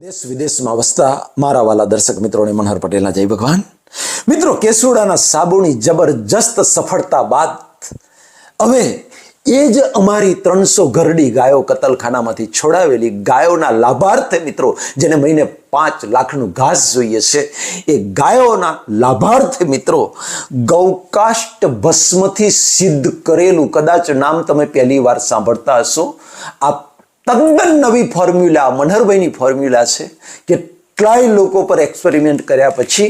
દેશ વિદેશમાં વસતા મારા વાલા દર્શક મિત્રોને મનહર પટેલના જય ભગવાન. મિત્રો, કેસુડાના સાબુની જબરજસ્ત સફળતા બાદ હવે એ જ અમારી ત્રણસો ઘરડી ગાયો કતલખાનામાંથી છોડાવેલી ગાયોના લાભાર્થે મિત્રો, જેને મહિને પાંચ લાખનું ઘાસ જોઈએ છે, એ ગાયોના લાભાર્થે મિત્રો, ગૌકાષ્ટ ભસ્મથી સિદ્ધ કરેલું કદાચ નામ તમે પહેલી વાર સાંભળતા હશો. આ તદ્દન નવી ફોર્મ્યુલા, મનહરભાઈની ફોર્મ્યુલા છે કેટલાય લોકો પર એક્સપેરિમેન્ટ કર્યા પછી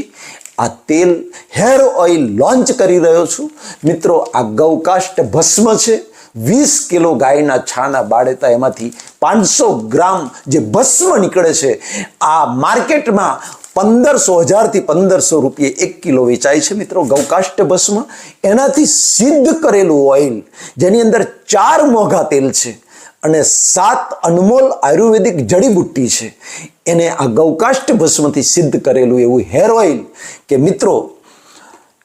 આ તેલ હેર ઓઇલ લોન્ચ કરી રહ્યો છું. મિત્રો, આ ગૌકાષ્ટ ભસ્મ છે. વીસ કિલો ગાયના છાના બાળેતા એમાંથી પાંચસો ગ્રામ જે ભસ્મ નીકળે છે, આ માર્કેટમાં પંદરસો હજારથી પંદરસો રૂપિયે એક કિલો વેચાય છે મિત્રો ગૌકાષ્ટ ભસ્મ. એનાથી સિદ્ધ કરેલું ઓઇલ, જેની અંદર ચાર મોઘા તેલ છે. અને સાત અનમોલ આયુર્વેદિક જડીબુટ્ટી છે. એને આ ગૌકાષ્ટ ભસ્મથી સિદ્ધ કરેલું એવું હેર ઓઇલ કે મિત્રો,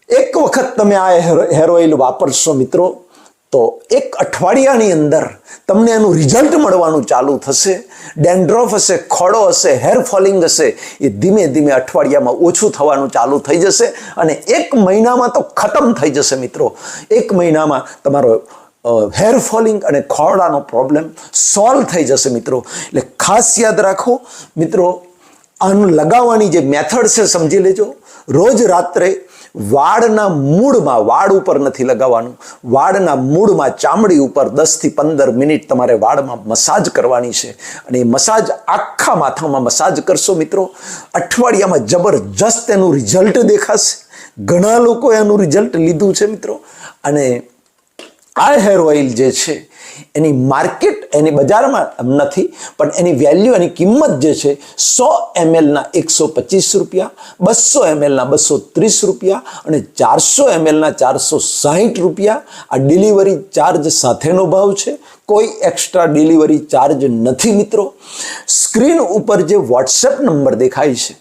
એક વખત તમે આ હેર ઓઇલ વાપરશો મિત્રો, તો એક અઠવાડિયાની અંદર તમને એનું રિઝલ્ટ મળવાનું ચાલુ થશે. ડેન્ડ્રોફ હશે, ખોડો હશે હેર ફોલિંગ હશે, એ ધીમે ધીમે અઠવાડિયામાં ઓછું થવાનું ચાલુ થઈ જશે અને એક મહિનામાં તો ખતમ થઈ જશે મિત્રો. એક મહિનામાં તમારો હેર ફોલિંગ અને ખોરડાનો પ્રોબ્લેમ સોલ્વ થઈ જશે મિત્રો. એટલે ખાસ યાદ રાખો, મિત્રો આનું લગાવવાની જે મેથડ છે સમજી લેજો. રોજ રાત્રે વાળના મૂળમાં, વાળ ઉપર નથી લગાવવાનું. વાળના મૂળમાં ચામડી ઉપર દસથી પંદર મિનિટ તમારે વાળમાં મસાજ કરવાની છે. અને એ મસાજ આખા માથામાં મસાજ કરશો મિત્રો. અઠવાડિયામાં જબરજસ્ત એનું રિઝલ્ટ દેખાશે. ઘણા લોકો એનું રિઝલ્ટ લીધું છે મિત્રો. અને આ હેર ઓઇલ જે છે, એની માર્કેટ એની બજારમાં નથી, પણ એની વેલ્યુ એની કિંમત જે છે, સો એમએલના એકસો પચીસ રૂપિયા, બસો એમએલના બસો ત્રીસ રૂપિયા અને ચારસો એમએલના ચારસો સાહીઠ રૂપિયા આ ડિલિવરી ચાર્જ સાથેનો ભાવ છે. કોઈ એક્સ્ટ્રા ડિલિવરી ચાર્જ નથી મિત્રો. સ્ક્રીન ઉપર જે વોટ્સએપ નંબર દેખાય છે,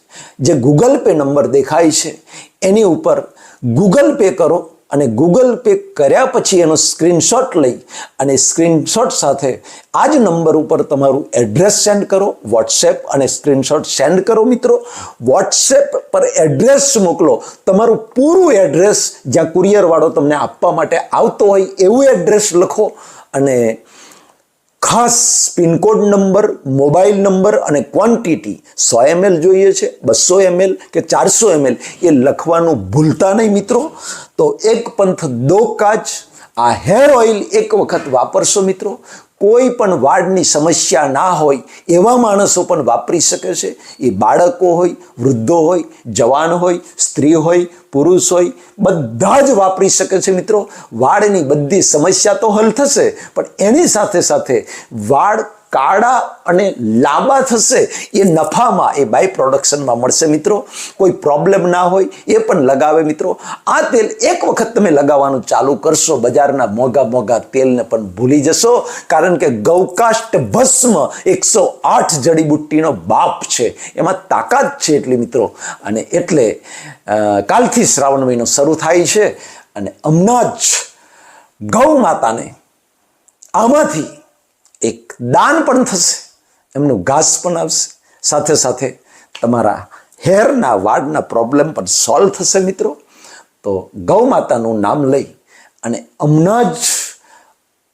જે ગૂગલ પે નંબર દેખાય છે, એની ઉપર ગૂગલ પે કરો અને ગૂગલ પે કર્યા પછી એનો સ્ક્રીનશોટ લઈ અને સ્ક્રીનશોટ સાથે આ જ નંબર ઉપર તમારું એડ્રેસ સેન્ડ કરો વોટ્સએપ અને સ્ક્રીનશોટ સેન્ડ કરો મિત્રો. વોટ્સએપ પર એડ્રેસ મોકલો. તમારું પૂરું એડ્રેસ જ્યાં કુરિયરવાળો તમને આપવા માટે આવતો હોય એવું એડ્રેસ લખો અને ખાસ પિનકોડ નંબર, મોબાઈલ નંબર અને ક્વોન્ટિટી સો એમએલ જોઈએ છે, બસો એમએલ કે ચારસો એમએલ એ લખવાનું ભૂલતા નહીં મિત્રો. તો એક પંથ દો કાચ, આ હેર ઓઇલ એક વખત વાપરશો મિત્રો. કોઈ પણ વાળની સમસ્યા ના હોય, એવા માણસો પણ વાપરી શકે છે. એ બાળકો હોય, વૃદ્ધો હોય, જવાન હોય, સ્ત્રી હોય, પુરુષ હોય, બધા જ વાપરી શકે છે મિત્રો. વાળની બધી સમસ્યા તો હલ થશે, પણ એની સાથે સાથે વાળ કાળા અને લાંબા થશે એ નફામાં, એ બાય પ્રોડક્શનમાં મળશે મિત્રો. કોઈ પ્રોબ્લેમ ના હોય, એ પણ લગાવે મિત્રો. આ તેલ એક વખત તમે લગાવવાનું ચાલુ કરશો, બજારના મોંઘા મોંઘા તેલને પણ ભૂલી જશો. કારણ કે ગૌકાષ્ટ ભસ્મ એકસો આઠ જડીબુટ્ટીનો બાપ છે. એમાં તાકાત છે એટલી મિત્રો. અને એટલે કાલથી શ્રાવણ મહિનો શરૂ થાય છે. અને હમણાં જ ગૌ માતાને આમાંથી એક દાન પણ થશે, એમનું ઘાસ પણ આવશે. સાથે સાથે તમારા હેરના વાળના પ્રોબ્લેમ પણ સોલ્વ થશે મિત્રો. તો ગૌ માતાનું નામ લઈ અને હમણાં જ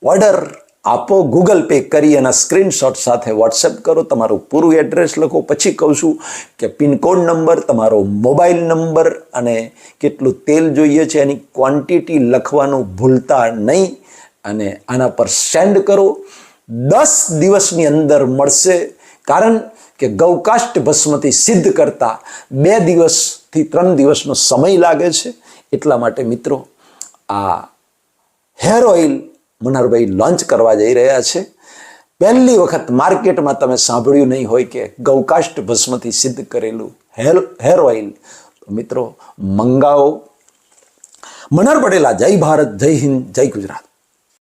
ઓર્ડર આપો ગૂગલ પે કરી એના સ્ક્રીનશોટ સાથે વોટ્સએપ કરો. તમારું પૂરું એડ્રેસ લખો. પછી કહું છું કે પિનકોડ નંબર, તમારો મોબાઈલ નંબર અને કેટલું તેલ જોઈએ છે એની ક્વોન્ટિટી લખવાનું ભૂલતા નહીં અને આના પર સેન્ડ કરો. દસ દિવસની અંદર મળશે. કારણ કે ગૌકાષ્ટ ભસ્મથી સિદ્ધ કરતા બે દિવસથી ત્રણ દિવસનો સમય લાગે છે. એટલા માટે મિત્રો, આ હેર ઓઇલ મનહરભાઈ લોન્ચ કરવા જઈ રહ્યા છે. પહેલી વખત માર્કેટમાં તમે સાંભળ્યું નહીં હોય કે ગૌકાષ્ટ ભસ્મથી સિદ્ધ કરેલું હેર હેર ઓઇલ. મિત્રો, મંગાવો. મનહર પટેલા જય ભારત, જય હિન્દ, જય ગુજરાત.